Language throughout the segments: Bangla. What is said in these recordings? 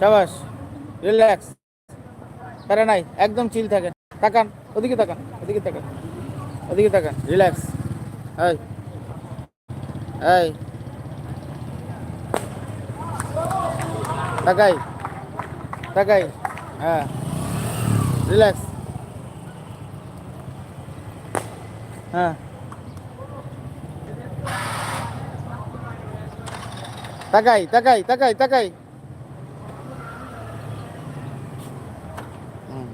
সাবাস, রিল্যাক্স। প্যারা নাই, একদম চিল থাকেন তাকান, ওদিকে তাকান ওদিকে তাকান ওদিকে তাকান, রিল্যাক্স। এই এই। তাকাই তাকাই হ্যাঁ। রিল্যাক্স। হ্যাঁ। তাকাই তাকাই তাকাই তাকাই হুম।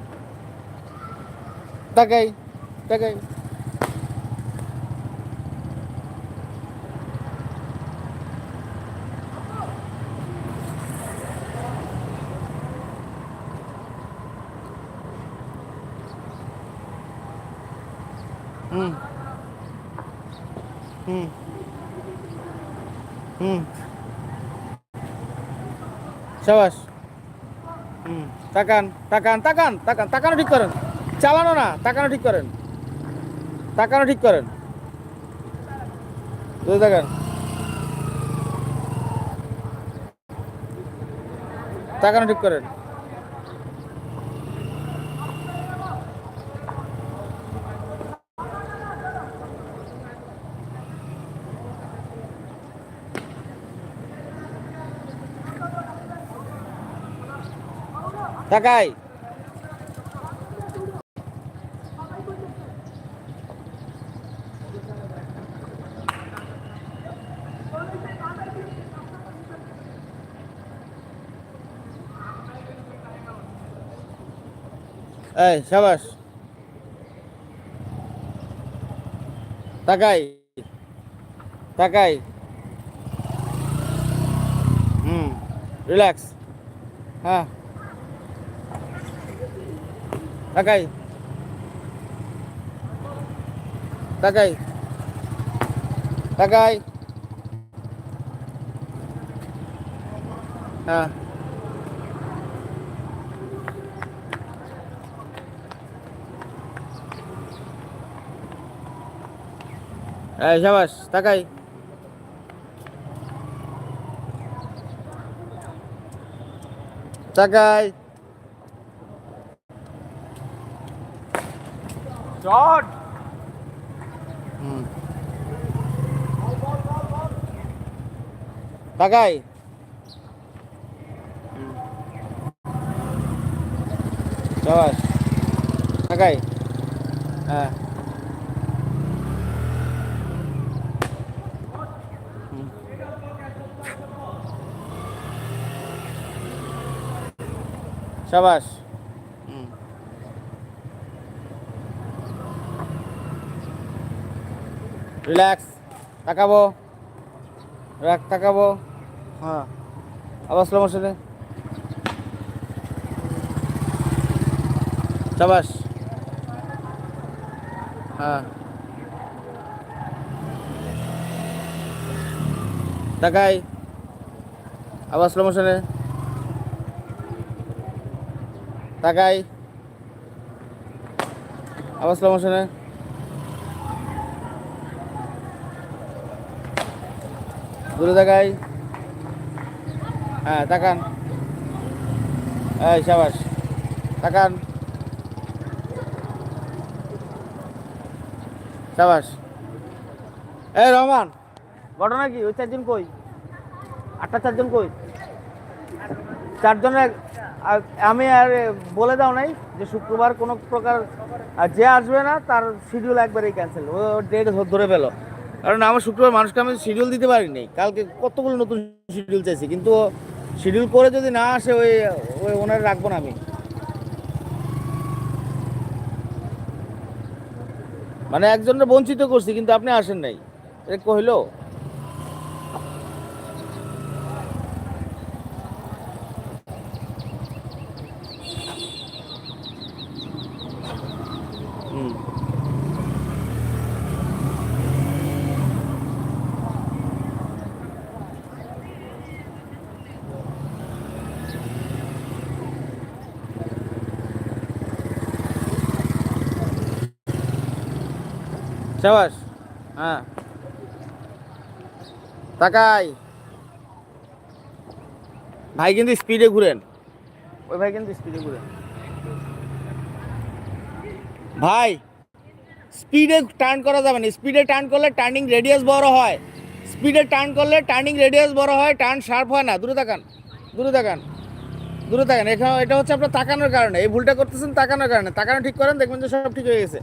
তাকাই তাকাই হুম হুম হুম সাবাস হুম তাকান তাকান তাকান তাকান তাকানো ঠিক করেন চালানো না তাকানো ঠিক করেন? তাকানো ঠিক করেন? তাকান তাকানো ঠিক করেন? তাকাই এই সাবাস। তাকাই। তাকাই। হুম রিল্যাক্স। হ্যাঁ। তাকাই। তাকাই। তাকাই। হ্যাঁ। এই সাবাস তাকাই তাকাই শট হুম তাকাই সাবাস তাকাই হ্যাঁ হুম। সাবাস। রিল্যাক্স তাকাবো। রাখ তাকাবো। হ্যাঁ। আবার স্লো মোশনে সাবাস। হ্যাঁ। তাকাই। আবার স্লো মোশনে তাকাই। আবার স্লো মোশনে দূরে তাকাই। হ্যাঁ তাকান। এই সাবাস, তাকান। সাবাস। এই রহমান, ঘটনা কি? ওই চারজন কই? আটটা চারজন কই? চারজনের আমি আর বলে দাও নাই যে শুক্রবার কোনো প্রকার যে আসবে না, তার শিডিউল একবারেই ক্যান্সেল ও ডেট ধরে পেল কারণ আমার শুক্রবার মানুষকে আমি শিডিউল দিতে পারিনি। কালকে কতগুলো নতুন শিডিউল চাইছি, কিন্তু শিডিউল করে যদি না আসে, ওই ওই ওনার রাখব না আমি। মানে একজনের বঞ্চিত করছি, কিন্তু আপনি আসেন নাই। এটা কহিলো সাবাস হ্যাঁ। তাকাই। ভাই কিন্তু স্পিডে ঘুরেন। ওই ভাই কিন্তু স্পিডে ঘুরে। ভাই স্পিডে টার্ন করা যাবে না। স্পিডে টার্ন করলে টার্নিং রেডিয়াস বড় হয়। স্পিডে টার্ন করলে টার্নিং রেডিয়াস বড় হয় টার্ন শার্প হয় না। দূরে তাকান দূরে তাকান দূরে তাকান। এখানে এটা হচ্ছে আপনার তাকানোর কারণে। এই ভুলটা করতেছেন তাকানোর কারণে। তাকানো ঠিক করেন দেখবেন যে সব ঠিক হয়ে গেছে।